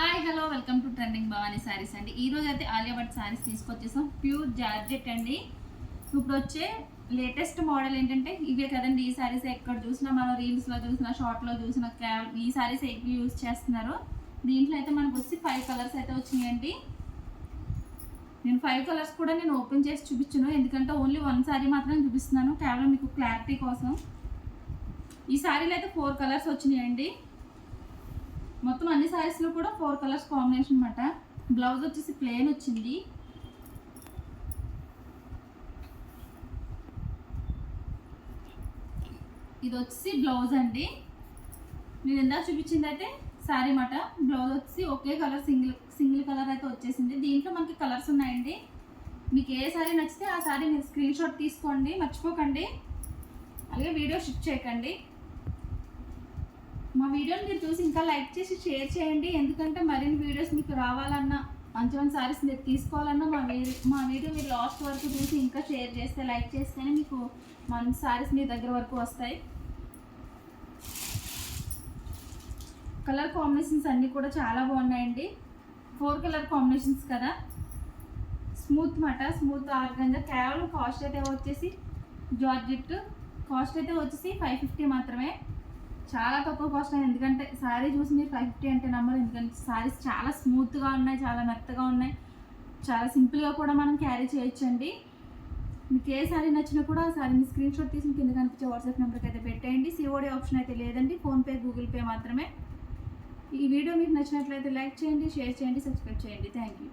Hi hello welcome to trending Bhavani sarees అండి. ఈ రోజు అయితే ఆలియా భట్ శారీస్ తీసుకొచ్చేసాం. ప్యూర్ జార్జెట్ అండి. ఇప్పుడు వచ్చే లేటెస్ట్ మోడల్ ఏంటంటే ఇవే కదండి ఈ శారీస్ ఎక్కడ చూసినా మనం రీల్స్లో చూసినా షార్ట్లో చూసినా క్యావ్ ఈ శారీస్ ఎక్కువ యూజ్ చేస్తున్నారు. దీంట్లో అయితే మనకు వచ్చి ఫైవ్ కలర్స్ అయితే వచ్చినాయండి. నేను ఫైవ్ కలర్స్ కూడా నేను ఓపెన్ చేసి చూపించను. ఎందుకంటే ఓన్లీ వన్ శారీ మాత్రమే చూపిస్తున్నాను. కేవలం మీకు క్లారిటీ కోసం. ఈ శారీలో అయితే ఫోర్ కలర్స్ వచ్చినాయండి. మొత్తం అన్ని సారీస్లో కూడా ఫోర్ కలర్స్ కాంబినేషన్ అనమాట బ్లౌజ్ వచ్చేసి ప్లెయిన్ వచ్చింది. ఇది వచ్చేసి బ్లౌజ్ అండి. నేను ఇందాక చూపించింది అయితే శారీ మాట బ్లౌజ్ వచ్చి ఒకే కలర్ సింగిల్ సింగిల్ కలర్ అయితే వచ్చేసింది. దీంట్లో మనకి కలర్స్ ఉన్నాయండి. మీకు ఏ శారీ నచ్చితే ఆ శారీ మీరు స్క్రీన్ షాట్ తీసుకోండి. మర్చిపోకండి. అలాగే వీడియో షిఫ్ట్ చేయకండి. మా వీడియోని మీరు చూసి ఇంకా లైక్ చేసి షేర్ చేయండి. ఎందుకంటే మరిన్ని వీడియోస్ మీకు రావాలన్నా మంచి మంచి సారీస్ మీరు తీసుకోవాలన్నా మా వీడియో మా వీడియో మీరు లాస్ట్ వరకు చూసి ఇంకా షేర్ చేస్తే లైక్ చేస్తేనే మీకు మంచి సారీస్ మీ దగ్గర వరకు వస్తాయి. కలర్ కాంబినేషన్స్ అన్నీ కూడా చాలా బాగున్నాయండి. ఫోర్ కలర్ కాంబినేషన్స్ కదా. స్మూత్ మాట స్మూత్ ఆర్గంజా కేవలం కాస్ట్ అయితే వచ్చేసి జార్జెట్ కాస్ట్ అయితే వచ్చేసి ఫైవ్ ఫిఫ్టీ మాత్రమే. చాలా తక్కువ కాస్ట్ అయింది ఎందుకంటే శారీ చూసి మీరు ఫైవ్ ఫిఫ్టీ అంటే నమ్మరు. ఎందుకంటే శారీస్ చాలా స్మూత్గా ఉన్నాయి చాలా మెత్తగా ఉన్నాయి. చాలా సింపుల్గా కూడా మనం క్యారీ చేయొచ్చండి. మీకు ఏ శారీ నచ్చినా కూడా ఆ శారీని స్క్రీన్ షాట్ తీసి కింద కనిపించే వాట్సాప్ నెంబర్కి అయితే పెట్టేయండి. సిఓడి ఆప్షన్ అయితే లేదండి. ఫోన్పే గూగుల్ పే మాత్రమే. ఈ వీడియో మీకు నచ్చినట్లయితే లైక్ చేయండి షేర్ చేయండి సబ్స్క్రైబ్ చేయండి. Thank you